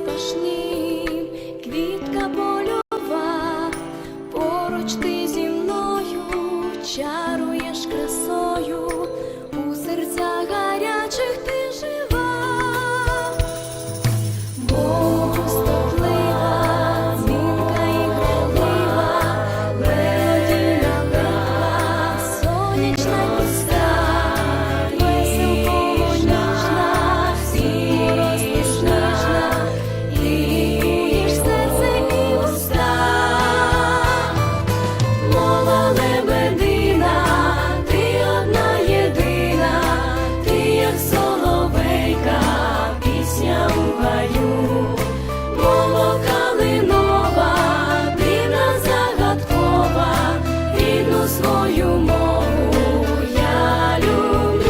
запашним, квітка польова, поруч ти зі мною чару.